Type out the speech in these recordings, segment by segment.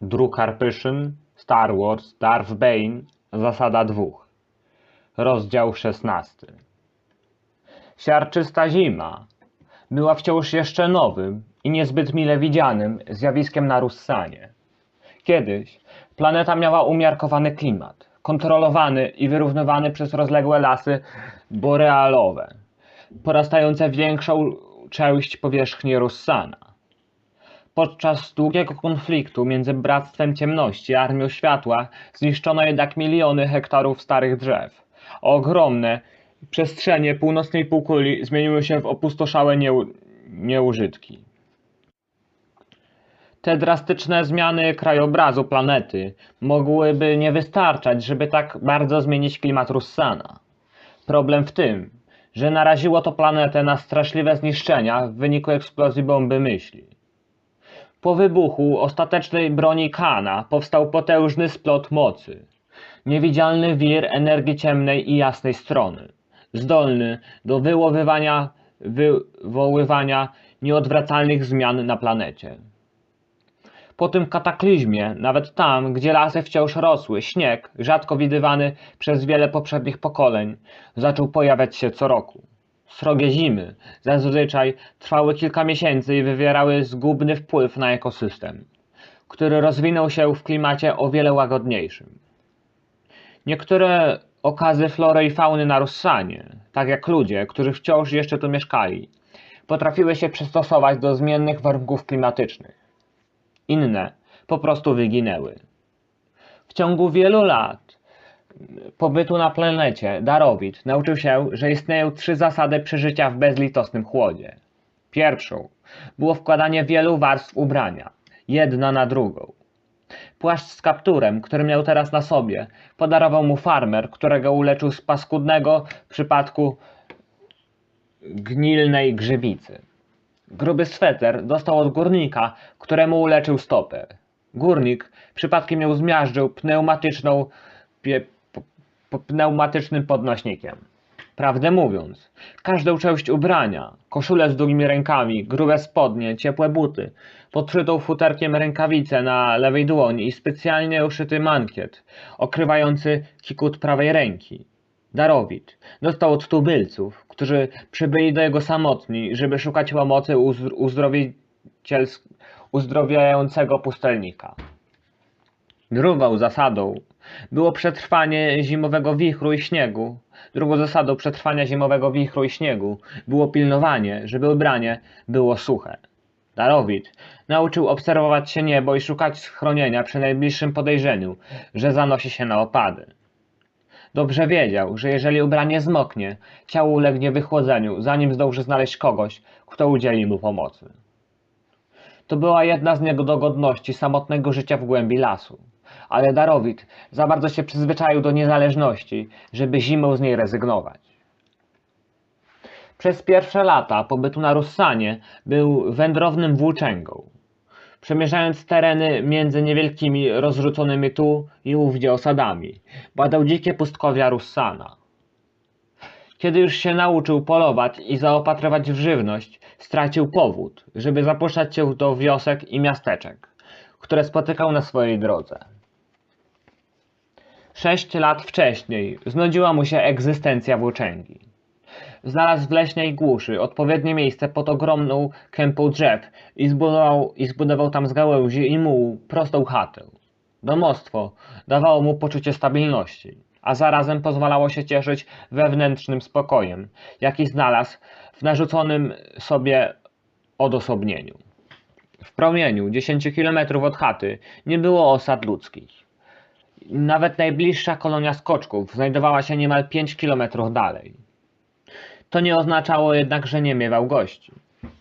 Drew Karpyszyn, Star Wars, Darth Bane, Zasada dwóch. Rozdział szesnasty. Siarczysta zima była wciąż jeszcze nowym i niezbyt mile widzianym zjawiskiem na Russanie. Kiedyś planeta miała umiarkowany klimat, kontrolowany i wyrównywany przez rozległe lasy borealowe, porastające większą część powierzchni Russana. Podczas długiego konfliktu między Bractwem Ciemności a Armią Światła zniszczono jednak miliony hektarów starych drzew. Ogromne przestrzenie północnej półkuli zmieniły się w opustoszałe nieu- nieużytki. Te drastyczne zmiany krajobrazu planety mogłyby nie wystarczać, żeby tak bardzo zmienić klimat Russana. Problem w tym, że naraziło to planetę na straszliwe zniszczenia w wyniku eksplozji bomby myśli. Po wybuchu ostatecznej broni Kana powstał potężny splot mocy. Niewidzialny wir energii ciemnej i jasnej strony, zdolny do wyłowywania, wywoływania nieodwracalnych zmian na planecie. Po tym kataklizmie, nawet tam, gdzie lasy wciąż rosły, śnieg, rzadko widywany przez wiele poprzednich pokoleń, zaczął pojawiać się co roku. Srogie zimy zazwyczaj trwały kilka miesięcy i wywierały zgubny wpływ na ekosystem, który rozwinął się w klimacie o wiele łagodniejszym. Niektóre okazy flory i fauny na Russanie, tak jak ludzie, którzy wciąż jeszcze tu mieszkali, potrafiły się przystosować do zmiennych warunków klimatycznych. Inne po prostu wyginęły. W ciągu wielu lat pobytu na planecie Darowit nauczył się, że istnieją trzy zasady przeżycia w bezlitosnym chłodzie. Pierwszą było wkładanie wielu warstw ubrania, jedna na drugą. Płaszcz z kapturem, który miał teraz na sobie, podarował mu farmer, którego uleczył z paskudnego przypadku gnilnej grzybicy. Gruby sweter dostał od górnika, któremu uleczył stopę. Górnik przypadkiem ją zmiażdżył pneumatyczną, pie, pneumatycznym podnośnikiem. Prawdę mówiąc, każdą część ubrania, koszulę z długimi rękami, grube spodnie, ciepłe buty, podszytą futerkiem rękawicę na lewej dłoni i specjalnie uszyty mankiet, okrywający kikut prawej ręki. Darowit dostał od tubylców, którzy przybyli do jego samotni, żeby szukać pomocy u zdr- uzdrowiciels- uzdrowiającego pustelnika. Drugą zasadą było przetrwanie zimowego wichru i śniegu. Drugą zasadą przetrwania zimowego wichru i śniegu było pilnowanie, żeby ubranie było suche. Darowit nauczył obserwować się niebo i szukać schronienia przy najbliższym podejrzeniu, że zanosi się na opady. Dobrze wiedział, że jeżeli ubranie zmoknie, ciało ulegnie wychłodzeniu, zanim zdąży znaleźć kogoś, kto udzieli mu pomocy. To była jedna z niedogodności samotnego życia w głębi lasu. Ale Darowit za bardzo się przyzwyczaił do niezależności, żeby zimą z niej rezygnować. Przez pierwsze lata pobytu na Russanie był wędrownym włóczęgą. Przemierzając tereny między niewielkimi, rozrzuconymi tu i ówdzie osadami, badał dzikie pustkowia Russana. Kiedy już się nauczył polować i zaopatrywać w żywność, stracił powód, żeby zapuszczać się do wiosek i miasteczek, które spotykał na swojej drodze. Sześć lat wcześniej znudziła mu się egzystencja włóczęgi. Znalazł w leśnej głuszy odpowiednie miejsce pod ogromną kępą drzew i zbudował, i zbudował tam z gałęzi i mułu prostą chatę. Domostwo dawało mu poczucie stabilności, a zarazem pozwalało się cieszyć wewnętrznym spokojem, jaki znalazł w narzuconym sobie odosobnieniu. W promieniu 10 km od chaty nie było osad ludzkich. Nawet najbliższa kolonia skoczków znajdowała się niemal 5 km dalej. To nie oznaczało jednak, że nie miewał gości.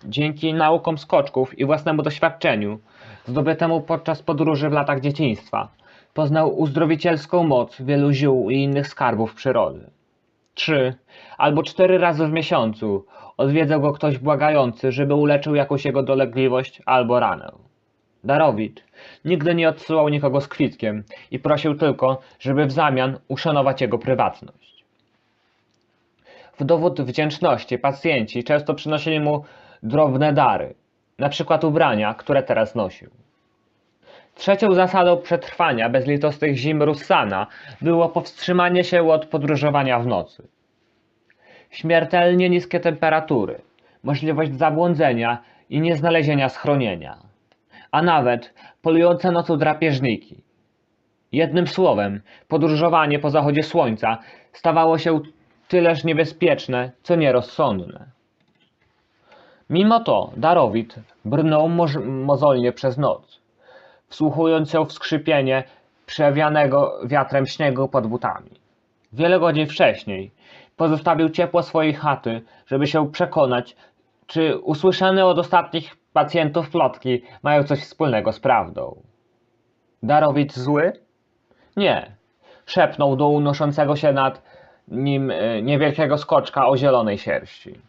Dzięki naukom skoczków i własnemu doświadczeniu, zdobytemu podczas podróży w latach dzieciństwa, poznał uzdrowicielską moc wielu ziół i innych skarbów przyrody. Trzy albo cztery razy w miesiącu odwiedzał go ktoś błagający, żeby uleczył jakąś jego dolegliwość albo ranę. Darowit nigdy nie odsyłał nikogo z kwitkiem i prosił tylko, żeby w zamian uszanować jego prywatność. W dowód wdzięczności pacjenci często przynosili mu drobne dary, na przykład ubrania, które teraz nosił. Trzecią zasadą przetrwania bezlitosnych zim Russana było powstrzymanie się od podróżowania w nocy. Śmiertelnie niskie temperatury, możliwość zabłądzenia i nieznalezienia schronienia, a nawet polujące nocą drapieżniki. Jednym słowem, podróżowanie po zachodzie słońca stawało się tyleż niebezpieczne, co nierozsądne. Mimo to Darowit brnął mozolnie przez noc, wsłuchując się w skrzypienie przewianego wiatrem śniegu pod butami. Wiele godzin wcześniej pozostawił ciepło swojej chaty, żeby się przekonać, czy usłyszane od ostatnich pacjentów plotki mają coś wspólnego z prawdą. Darowit zły? Nie. Szepnął do unoszącego się nad nim e, niewielkiego skoczka o zielonej sierści.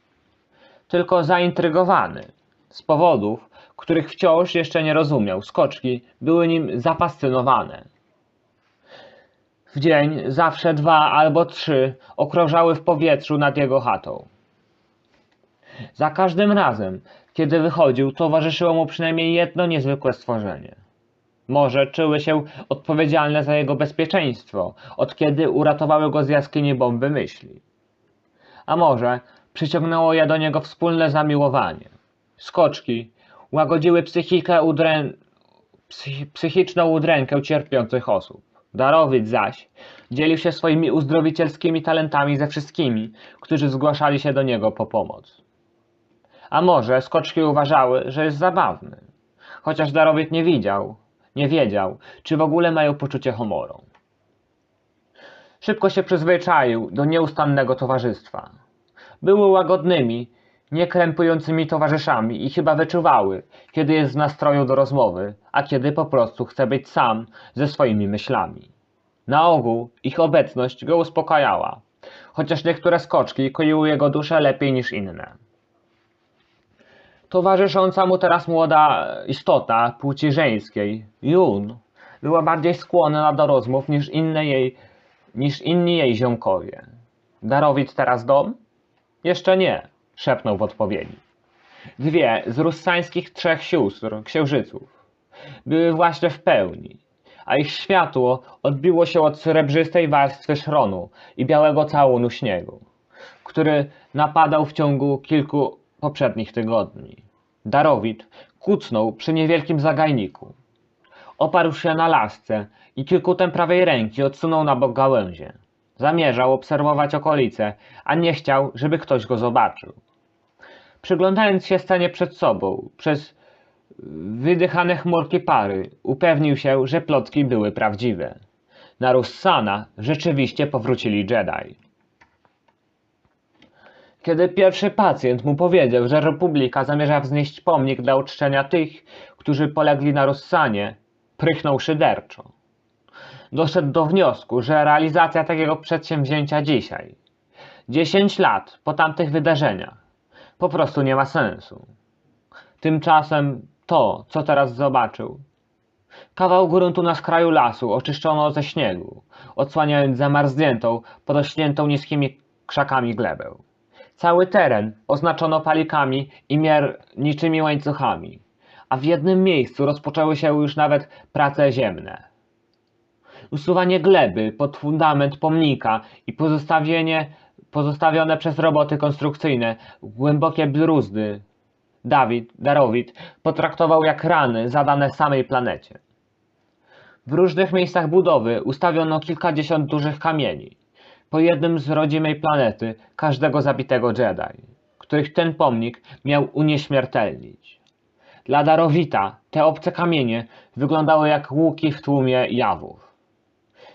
Tylko zaintrygowany. Z powodów, których wciąż jeszcze nie rozumiał, skoczki były nim zafascynowane. W dzień zawsze dwa albo trzy okrążały w powietrzu nad jego chatą. Za każdym razem, kiedy wychodził, towarzyszyło mu przynajmniej jedno niezwykłe stworzenie. Może czuły się odpowiedzialne za jego bezpieczeństwo, od kiedy uratowały go z jaskini bomby myśli. A może przyciągnęło je do niego wspólne zamiłowanie. Skoczki łagodziły psychikę udrę... psychi- psychiczną udrękę cierpiących osób. Darowid zaś dzielił się swoimi uzdrowicielskimi talentami ze wszystkimi, którzy zgłaszali się do niego po pomoc. A może skoczki uważały, że jest zabawny, chociaż Darowid nie widział, nie wiedział, czy w ogóle mają poczucie humoru. Szybko się przyzwyczaił do nieustannego towarzystwa. Były łagodnymi, niekrępującymi towarzyszami i chyba wyczuwały, kiedy jest w nastroju do rozmowy, a kiedy po prostu chce być sam ze swoimi myślami. Na ogół ich obecność go uspokajała, chociaż niektóre skoczki koiły jego duszę lepiej niż inne. Towarzysząca mu teraz młoda istota płci żeńskiej, Jun, była bardziej skłonna do rozmów niż, inne jej, niż inni jej ziomkowie. Darowit teraz dom? Jeszcze nie, szepnął w odpowiedzi. Dwie z russańskich trzech sióstr, księżyców, były właśnie w pełni, a ich światło odbiło się od srebrzystej warstwy szronu i białego całunu śniegu, który napadał w ciągu kilku poprzednich tygodni. Darowit kucnął przy niewielkim zagajniku. Oparł się na lasce i kilkutem prawej ręki odsunął na bok gałęzie. Zamierzał obserwować okolice, a nie chciał, żeby ktoś go zobaczył. Przyglądając się scenie przed sobą, przez wydychane chmurki pary, upewnił się, że plotki były prawdziwe. Na Russana rzeczywiście powrócili Jedi. Kiedy pierwszy pacjent mu powiedział, że Republika zamierza wznieść pomnik dla uczczenia tych, którzy polegli na Russanie, prychnął szyderczo. Doszedł do wniosku, że realizacja takiego przedsięwzięcia dzisiaj, 10 lat po tamtych wydarzeniach, po prostu nie ma sensu. Tymczasem to, co teraz zobaczył, kawał gruntu na skraju lasu oczyszczono ze śniegu, odsłaniając zamarzniętą, porośniętą niskimi krzakami glebę. Cały teren oznaczono palikami i mierniczymi łańcuchami, a w jednym miejscu rozpoczęły się już nawet prace ziemne. Usuwanie gleby pod fundament pomnika i pozostawienie, pozostawione przez roboty konstrukcyjne głębokie bruzdy Dawid, Darowit potraktował jak rany zadane samej planecie. W różnych miejscach budowy ustawiono kilkadziesiąt dużych kamieni, po jednym z rodzimej planety każdego zabitego Jedi, których ten pomnik miał unieśmiertelnić. Dla Darowita te obce kamienie wyglądały jak łuki w tłumie jawów.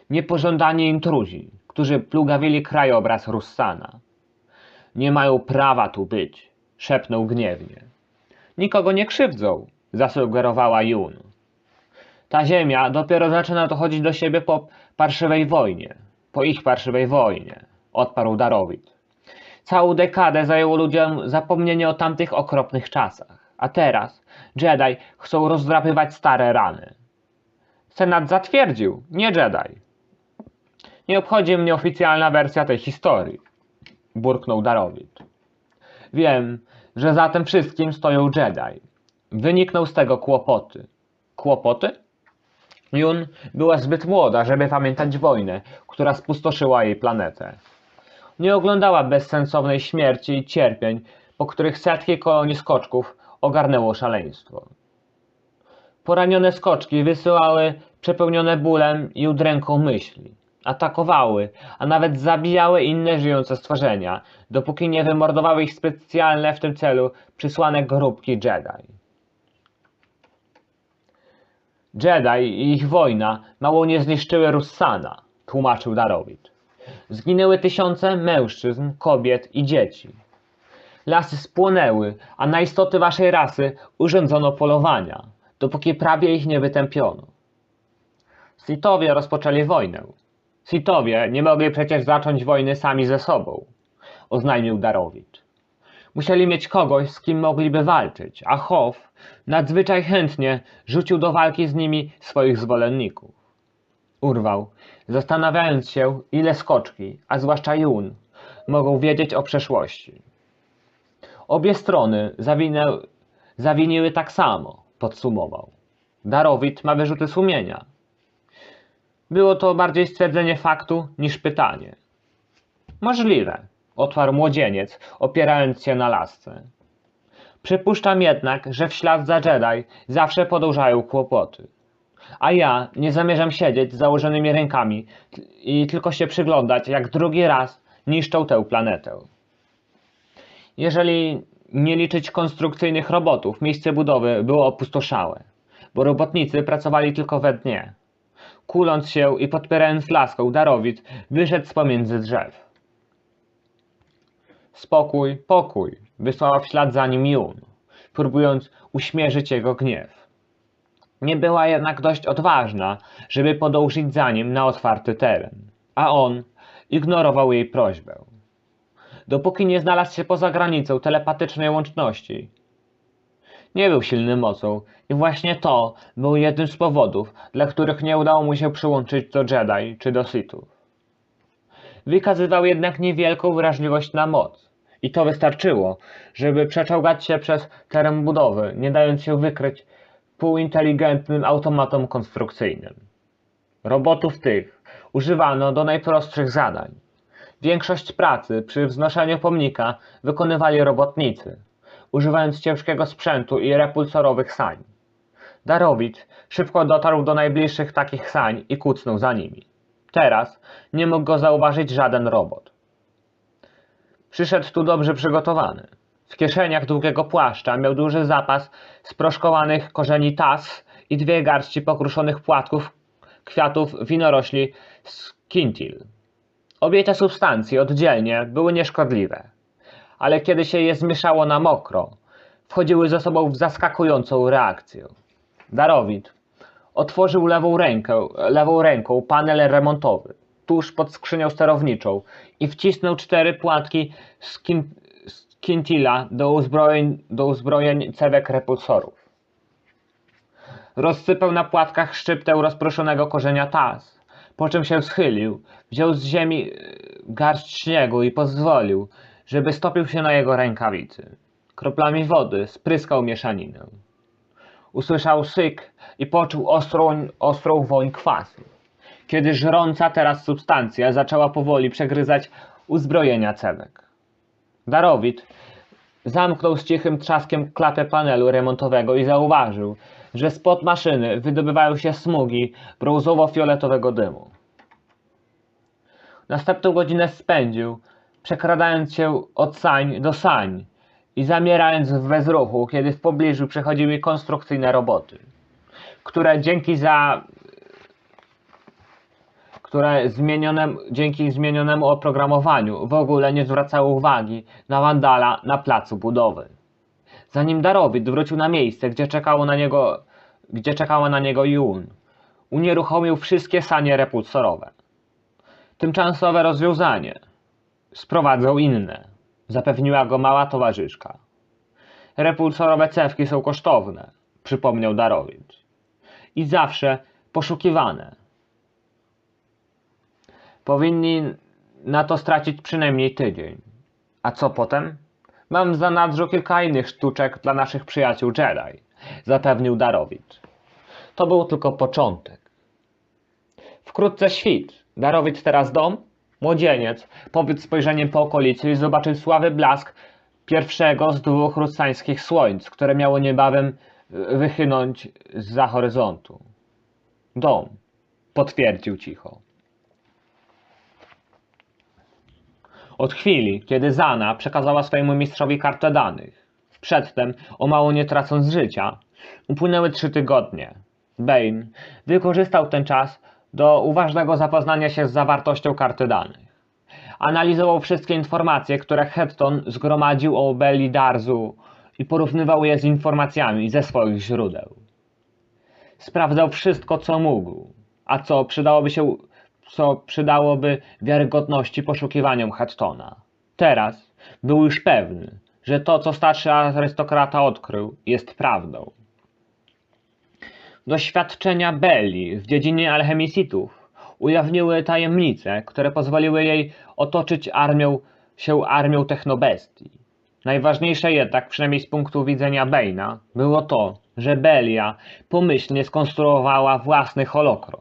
Niepożądani intruzi, którzy plugawili krajobraz Russana. Nie mają prawa tu być, szepnął gniewnie. Nikogo nie krzywdzą, zasugerowała Jun. Ta ziemia dopiero zaczyna dochodzić do siebie po parszywej wojnie. Po ich parszywej wojnie, odparł Darowit. Całą dekadę zajęło ludziom zapomnienie o tamtych okropnych czasach. A teraz Jedi chcą rozdrapywać stare rany. Senat zatwierdził, nie Jedi. Nie obchodzi mnie oficjalna wersja tej historii, burknął Darowit. Wiem, że za tym wszystkim stoją Jedi. Wynikną z tego kłopoty. Kłopoty? Jun była zbyt młoda, żeby pamiętać wojnę, która spustoszyła jej planetę. Nie oglądała bezsensownej śmierci i cierpień, po których setki kolonii skoczków ogarnęło szaleństwo. Poranione skoczki wysyłały przepełnione bólem i udręką myśli. Atakowały, a nawet zabijały inne żyjące stworzenia, dopóki nie wymordowały ich specjalne w tym celu przysłane grupki Jedi. Jedi i ich wojna mało nie zniszczyły Russana, tłumaczył Darowit. Zginęły tysiące mężczyzn, kobiet i dzieci. Lasy spłonęły, a na istoty waszej rasy urządzono polowania, dopóki prawie ich nie wytępiono. Sithowie rozpoczęli wojnę. Sithowie nie mogli przecież zacząć wojny sami ze sobą, oznajmił Darowit. Musieli mieć kogoś, z kim mogliby walczyć, a Hoff nadzwyczaj chętnie rzucił do walki z nimi swoich zwolenników. Urwał, zastanawiając się, ile skoczki, a zwłaszcza Jun, mogą wiedzieć o przeszłości. Obie strony zawinę, zawiniły tak samo, podsumował. Darowit ma wyrzuty sumienia. Było to bardziej stwierdzenie faktu niż pytanie. Możliwe, otwarł młodzieniec, opierając się na lasce. Przypuszczam jednak, że w ślad za Jedi zawsze podążają kłopoty. A ja nie zamierzam siedzieć z założonymi rękami i tylko się przyglądać, jak drugi raz niszczą tę planetę. Jeżeli nie liczyć konstrukcyjnych robotów, miejsce budowy było opustoszałe, bo robotnicy pracowali tylko we dnie. Kuląc się i podpierając laską, Darowit wyszedł z pomiędzy drzew. Spokój, pokój, wysłała w ślad za nim Jun, próbując uśmierzyć jego gniew. Nie była jednak dość odważna, żeby podążyć za nim na otwarty teren, a on ignorował jej prośbę. Dopóki nie znalazł się poza granicą telepatycznej łączności. Nie był silny mocą i właśnie to był jednym z powodów, dla których nie udało mu się przyłączyć do Jedi czy do Sithów. Wykazywał jednak niewielką wrażliwość na moc. I to wystarczyło, żeby przeczołgać się przez teren budowy, nie dając się wykryć półinteligentnym automatom konstrukcyjnym. Robotów tych używano do najprostszych zadań. Większość pracy przy wznoszeniu pomnika wykonywali robotnicy, używając ciężkiego sprzętu i repulsorowych sań. Darowit szybko dotarł do najbliższych takich sań i kucnął za nimi. Teraz nie mógł go zauważyć żaden robot. Przyszedł tu dobrze przygotowany. W kieszeniach długiego płaszcza miał duży zapas sproszkowanych korzeni tas i dwie garści pokruszonych płatków kwiatów winorośli skintil. Obie te substancje oddzielnie były nieszkodliwe, ale kiedy się je zmieszało na mokro, wchodziły ze sobą w zaskakującą reakcję. Darowit otworzył lewą rękę, lewą ręką panel remontowy tuż pod skrzynią sterowniczą i wcisnął cztery płatki skin, skintila do uzbrojeń, do uzbrojeń cewek repulsorów. Rozsypał na płatkach szczyptę rozproszonego korzenia tas, po czym się schylił, wziął z ziemi e, garść śniegu i pozwolił, żeby stopił się na jego rękawicy. Kroplami wody spryskał mieszaninę. Usłyszał syk i poczuł ostrą, ostrą woń kwasu, kiedy żrąca teraz substancja zaczęła powoli przegryzać uzbrojenia cewek. Darowit zamknął z cichym trzaskiem klapę panelu remontowego i zauważył, że spod maszyny wydobywają się smugi brązowo-fioletowego dymu. Następną godzinę spędził, przekradając się od sań do sań i zamierając w bezruchu, kiedy w pobliżu przechodziły konstrukcyjne roboty, które dzięki za które zmienionem, dzięki zmienionemu oprogramowaniu w ogóle nie zwracały uwagi na wandala na placu budowy. Zanim Darowit wrócił na miejsce, gdzie, czekało na niego, gdzie czekała na niego Jun, unieruchomił wszystkie sanie repulsorowe. Tymczasowe rozwiązanie. Sprowadzą inne, zapewniła go mała towarzyszka. Repulsorowe cewki są kosztowne, przypomniał Darowit. I zawsze poszukiwane. Powinni na to stracić przynajmniej tydzień. A co potem? Mam w zanadrzu kilka innych sztuczek dla naszych przyjaciół Jedi, zapewnił Darowit. To był tylko początek. Wkrótce świt. Darowić teraz dom? Młodzieniec powiedz spojrzeniem po okolicy i zobaczył sławy blask pierwszego z dwóch russańskich słońc, które miało niebawem y, wychynąć za horyzontu. Dom, potwierdził cicho. Od chwili, kiedy Zana przekazała swojemu mistrzowi kartę danych, przedtem, o mało nie tracąc życia, upłynęły trzy tygodnie. Bane wykorzystał ten czas do uważnego zapoznania się z zawartością karty danych. Analizował wszystkie informacje, które Hetton zgromadził o Belli Darzu i porównywał je z informacjami ze swoich źródeł. Sprawdzał wszystko, co mógł, a co przydałoby się, co przydałoby wiarygodności poszukiwaniom Hettona. Teraz był już pewny, że to, co starszy arystokrata odkrył, jest prawdą. Doświadczenia Belli w dziedzinie alchemisitów ujawniły tajemnice, które pozwoliły jej otoczyć armią, się armią technobestii. Najważniejsze jednak, przynajmniej z punktu widzenia Bane'a, było to, że Belia pomyślnie skonstruowała własny holokron.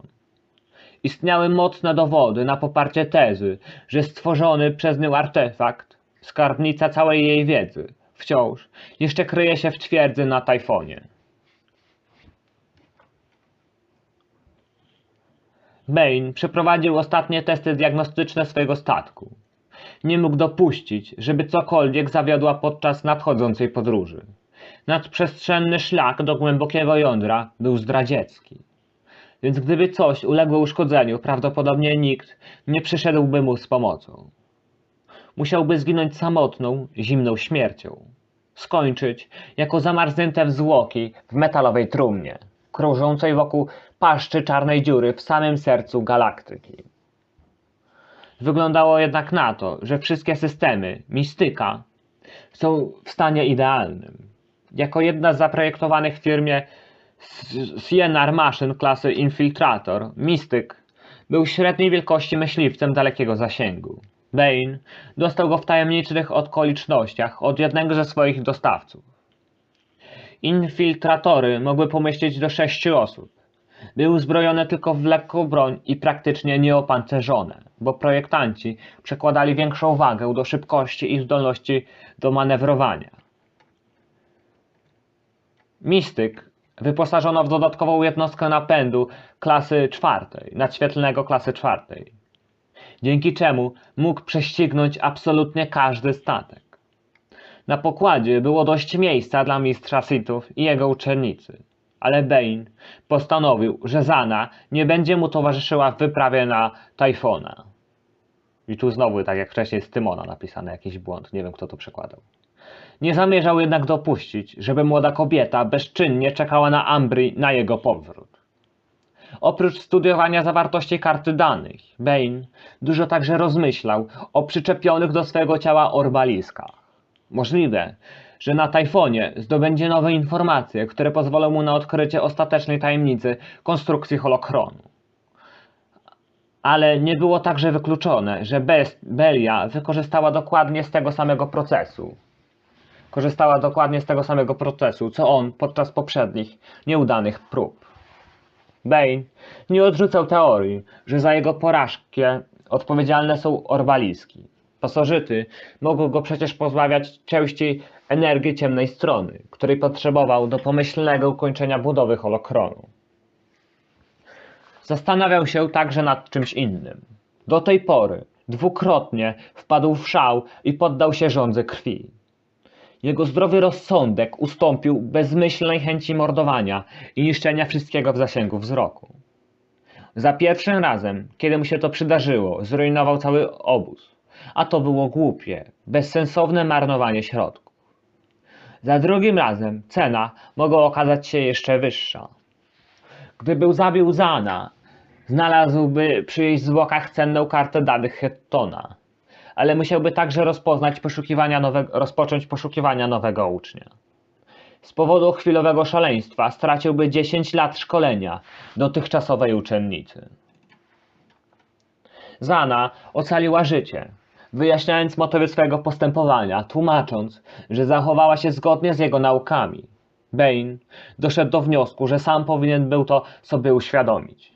Istniały mocne dowody na poparcie tezy, że stworzony przez nią artefakt, skarbnica całej jej wiedzy, wciąż jeszcze kryje się w twierdzy na Tajfonie. Bane przeprowadził ostatnie testy diagnostyczne swojego statku. Nie mógł dopuścić, żeby cokolwiek zawiodła podczas nadchodzącej podróży. Nadprzestrzenny szlak do głębokiego jądra był zdradziecki. Więc gdyby coś uległo uszkodzeniu, prawdopodobnie nikt nie przyszedłby mu z pomocą. Musiałby zginąć samotną, zimną śmiercią. Skończyć jako zamarznięte wzłoki w metalowej trumnie, krążącej wokół paszczy czarnej dziury w samym sercu galaktyki. Wyglądało jednak na to, że wszystkie systemy, mistyka, są w stanie idealnym. Jako jedna z zaprojektowanych w firmie Sienar Machine klasy Infiltrator, Mistyk był średniej wielkości myśliwcem dalekiego zasięgu. Bane dostał go w tajemniczych okolicznościach od jednego ze swoich dostawców. Infiltratory mogły pomieścić do sześciu osób. Były uzbrojone tylko w lekką broń i praktycznie nieopancerzone, bo projektanci przekładali większą wagę do szybkości i zdolności do manewrowania. Mistyk wyposażono w dodatkową jednostkę napędu klasy czwartej, nadświetlnego klasy czwartej, dzięki czemu mógł prześcignąć absolutnie każdy statek. Na pokładzie było dość miejsca dla mistrza Sithów i jego uczennicy ale Bane postanowił, że Zana nie będzie mu towarzyszyła w wyprawie na Tajfona. I tu znowu, tak jak wcześniej z Tymona napisane, jakiś błąd, nie wiem kto to przekładał. Nie zamierzał jednak dopuścić, żeby młoda kobieta bezczynnie czekała na Ambry na jego powrót. Oprócz studiowania zawartości karty danych, Bane dużo także rozmyślał o przyczepionych do swojego ciała orbaliskach. Możliwe, że na Tajfonie zdobędzie nowe informacje, które pozwolą mu na odkrycie ostatecznej tajemnicy konstrukcji holokronu. Ale nie było także wykluczone, że Belia wykorzystała dokładnie z tego samego procesu. Korzystała dokładnie z tego samego procesu, co on podczas poprzednich, nieudanych prób. Bane nie odrzucał teorii, że za jego porażkę odpowiedzialne są orbaliski. Pasożyty mogą go przecież pozbawiać części energii ciemnej strony, której potrzebował do pomyślnego ukończenia budowy holokronu. Zastanawiał się także nad czymś innym. Do tej pory dwukrotnie wpadł w szał i poddał się żądze krwi. Jego zdrowy rozsądek ustąpił bezmyślnej chęci mordowania i niszczenia wszystkiego w zasięgu wzroku. Za pierwszym razem, kiedy mu się to przydarzyło, zrujnował cały obóz, a to było głupie, bezsensowne marnowanie środków. Za drugim razem cena mogła okazać się jeszcze wyższa. Gdyby zabił Zana, znalazłby przy jej zwłokach cenną kartę danych Hettona, ale musiałby także rozpoznać poszukiwania nowego, rozpocząć poszukiwania nowego ucznia. Z powodu chwilowego szaleństwa straciłby 10 lat szkolenia dotychczasowej uczennicy. Zana ocaliła życie, wyjaśniając motywy swojego postępowania, tłumacząc, że zachowała się zgodnie z jego naukami. Bane doszedł do wniosku, że sam powinien był to sobie uświadomić.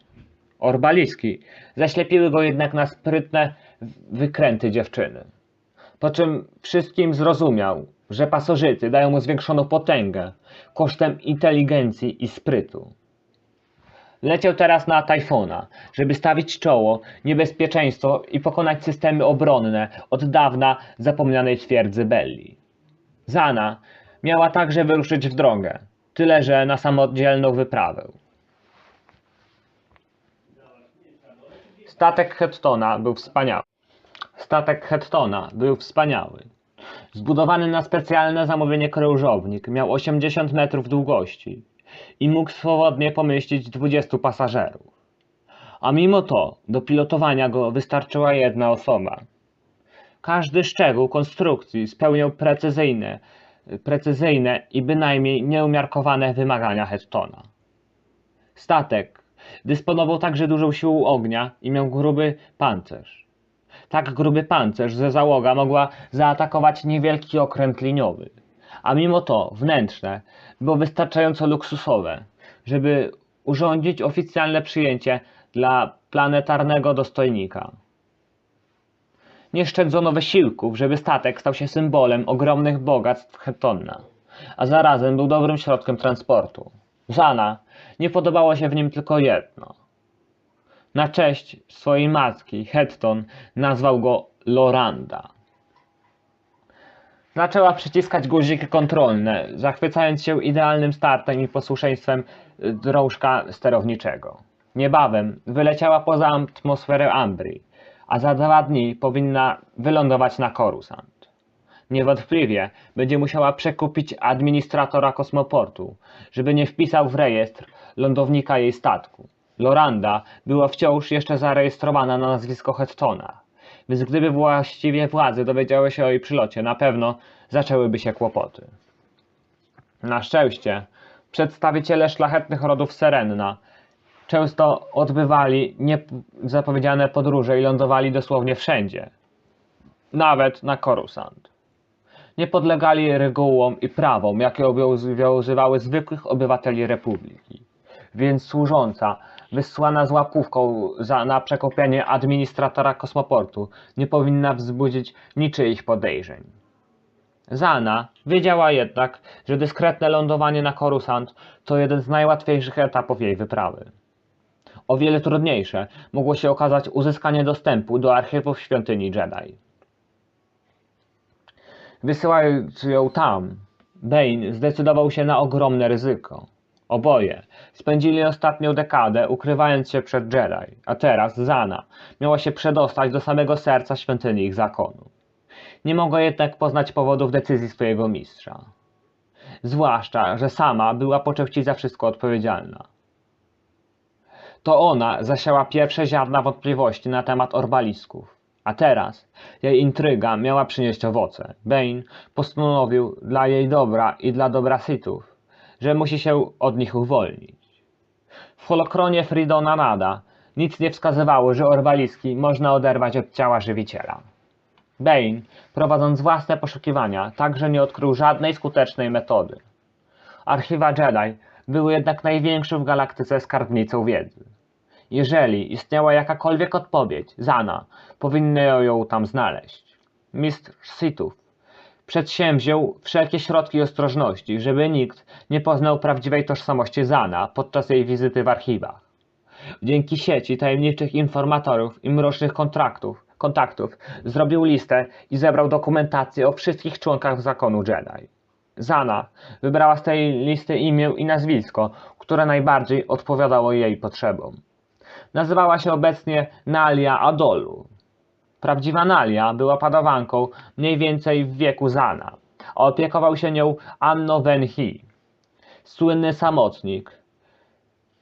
Orbaliski zaślepiły go jednak na sprytne wykręty dziewczyny. Po czym wszystkim zrozumiał, że pasożyty dają mu zwiększoną potęgę kosztem inteligencji i sprytu. Leciał teraz na Tajfuna, żeby stawić czoło niebezpieczeństwo i pokonać systemy obronne od dawna zapomnianej twierdzy Belli. Zana miała także wyruszyć w drogę, tyle że na samodzielną wyprawę. Statek Hettona był wspaniały. Statek Hettona był wspaniały. Zbudowany na specjalne zamówienie krążownik, miał 80 metrów długości i mógł swobodnie pomieścić 20 pasażerów. A mimo to do pilotowania go wystarczyła jedna osoba. Każdy szczegół konstrukcji spełniał precyzyjne, precyzyjne i bynajmniej nieumiarkowane wymagania Hettona. Statek dysponował także dużą siłą ognia i miał gruby pancerz. Tak gruby pancerz, że załoga mogła zaatakować niewielki okręt liniowy, a mimo to wnętrzne było wystarczająco luksusowe, żeby urządzić oficjalne przyjęcie dla planetarnego dostojnika. Nie szczędzono wysiłków, żeby statek stał się symbolem ogromnych bogactw Hettona, a zarazem był dobrym środkiem transportu. Zana nie podobało się w nim tylko jedno. Na cześć swojej matki Hetton nazwał go Loranda. Zaczęła przyciskać guziki kontrolne, zachwycając się idealnym startem i posłuszeństwem y, drążka sterowniczego. Niebawem wyleciała poza atmosferę Ambrii, a za dwa dni powinna wylądować na Coruscant. Niewątpliwie będzie musiała przekupić administratora kosmoportu, żeby nie wpisał w rejestr lądownika jej statku. Loranda była wciąż jeszcze zarejestrowana na nazwisko Hettona, więc gdyby właściwie władze dowiedziały się o jej przylocie, na pewno zaczęłyby się kłopoty. Na szczęście przedstawiciele szlachetnych rodów Serenna często odbywali niezapowiedziane podróże i lądowali dosłownie wszędzie, nawet na Coruscant. Nie podlegali regułom i prawom, jakie obowiązywały zwykłych obywateli Republiki, więc służąca wysłana z łapówką za, na przekopienie administratora kosmoportu nie powinna wzbudzić niczyich podejrzeń. Zana wiedziała jednak, że dyskretne lądowanie na Coruscant to jeden z najłatwiejszych etapów jej wyprawy. O wiele trudniejsze mogło się okazać uzyskanie dostępu do archiwów świątyni Jedi. Wysyłając ją tam, Bane zdecydował się na ogromne ryzyko. Oboje spędzili ostatnią dekadę ukrywając się przed Jedi, a teraz Zana miała się przedostać do samego serca świątyni ich zakonu. Nie mogła jednak poznać powodów decyzji swojego mistrza. Zwłaszcza, że sama była po części za wszystko odpowiedzialna. To ona zasiała pierwsze ziarna wątpliwości na temat orbalisków. A teraz jej intryga miała przynieść owoce. Bane postanowił dla jej dobra i dla dobra Sithów, że musi się od nich uwolnić. W holokronie Fridona Nada nic nie wskazywało, że orbaliski można oderwać od ciała żywiciela. Bane, prowadząc własne poszukiwania, także nie odkrył żadnej skutecznej metody. Archiwa Jedi były jednak największą w galaktyce skarbnicą wiedzy. Jeżeli istniała jakakolwiek odpowiedź, Zana powinny ją tam znaleźć. Mistrz Sithów przedsięwziął wszelkie środki ostrożności, żeby nikt nie poznał prawdziwej tożsamości Zana podczas jej wizyty w archiwach. Dzięki sieci tajemniczych informatorów i mrocznych kontraktów, kontaktów zrobił listę i zebrał dokumentację o wszystkich członkach zakonu Jedi. Zana wybrała z tej listy imię i nazwisko, które najbardziej odpowiadało jej potrzebom. Nazywała się obecnie Nalia Adolu. Prawdziwa Nalia była padawanką mniej więcej w wieku Zana, a opiekował się nią Anno Venhi, słynny samotnik,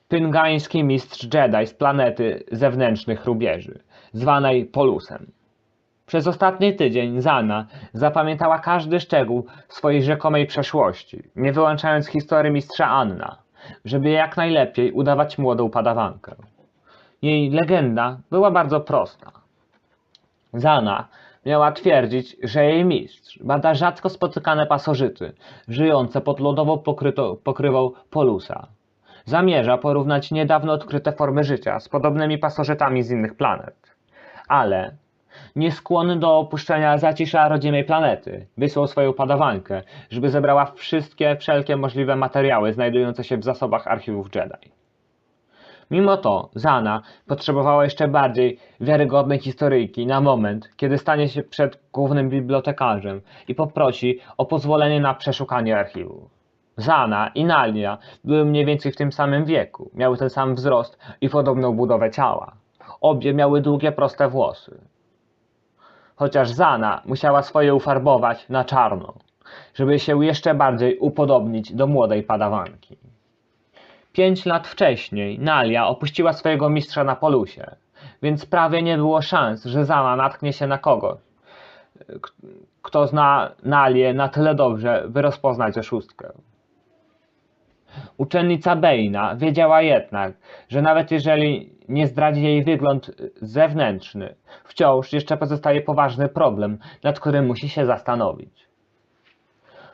pyngański mistrz Jedi z planety zewnętrznych rubieży, zwanej Polusem. Przez ostatni tydzień Zana zapamiętała każdy szczegół swojej rzekomej przeszłości, nie wyłączając historii mistrza Anna, żeby jak najlepiej udawać młodą padawankę. Jej legenda była bardzo prosta. Zana miała twierdzić, że jej mistrz bada rzadko spotykane pasożyty, żyjące pod lodową pokryto, pokrywą Polusa. Zamierza porównać niedawno odkryte formy życia z podobnymi pasożytami z innych planet. Ale nieskłonny do opuszczenia zacisza rodzimej planety, wysłał swoją padawankę, żeby zebrała wszystkie wszelkie możliwe materiały znajdujące się w zasobach archiwów Jedi. Mimo to Zana potrzebowała jeszcze bardziej wiarygodnej historyjki na moment, kiedy stanie się przed głównym bibliotekarzem i poprosi o pozwolenie na przeszukanie archiwów. Zana i Nalia były mniej więcej w tym samym wieku, miały ten sam wzrost i podobną budowę ciała. Obie miały długie, proste włosy. Chociaż Zana musiała swoje ufarbować na czarno, żeby się jeszcze bardziej upodobnić do młodej padawanki. Pięć lat wcześniej Nalia opuściła swojego mistrza na polusie, więc prawie nie było szans, że Zana natknie się na kogoś, kto zna Nalię na tyle dobrze, by rozpoznać oszustkę. Uczennica Bejna wiedziała jednak, że nawet jeżeli nie zdradzi jej wygląd zewnętrzny, wciąż jeszcze pozostaje poważny problem, nad którym musi się zastanowić.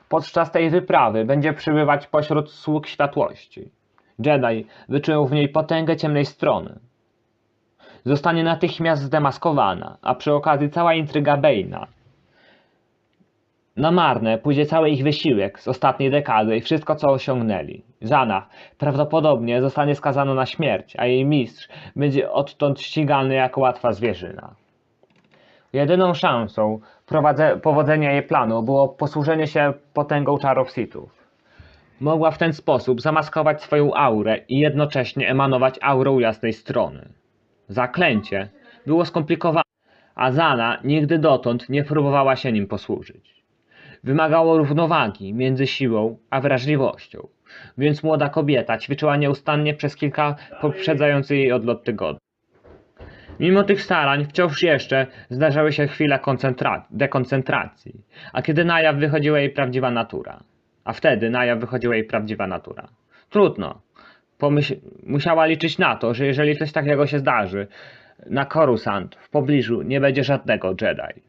Podczas tej wyprawy będzie przybywać pośród sług światłości. Jedi wyczują w niej potęgę ciemnej strony. Zostanie natychmiast zdemaskowana, a przy okazji cała intryga Bejna. Na marne pójdzie cały ich wysiłek z ostatniej dekady i wszystko, co osiągnęli. Zana prawdopodobnie zostanie skazana na śmierć, a jej mistrz będzie odtąd ścigany jako łatwa zwierzyna. Jedyną szansą powodzenia jej planu było posłużenie się potęgą czarów Sithów. Mogła w ten sposób zamaskować swoją aurę i jednocześnie emanować aurą jasnej strony. Zaklęcie było skomplikowane, a Zana nigdy dotąd nie próbowała się nim posłużyć. Wymagało równowagi między siłą a wrażliwością, więc młoda kobieta ćwiczyła nieustannie przez kilka poprzedzających jej odlot tygodni. Mimo tych starań wciąż jeszcze zdarzały się chwile koncentra- dekoncentracji, a kiedy na jaw wychodziła jej prawdziwa natura. A wtedy na jaw wychodziła jej prawdziwa natura. Trudno. Pomyśl- musiała liczyć na to, że jeżeli coś takiego się zdarzy, na Coruscant w pobliżu nie będzie żadnego Jedi.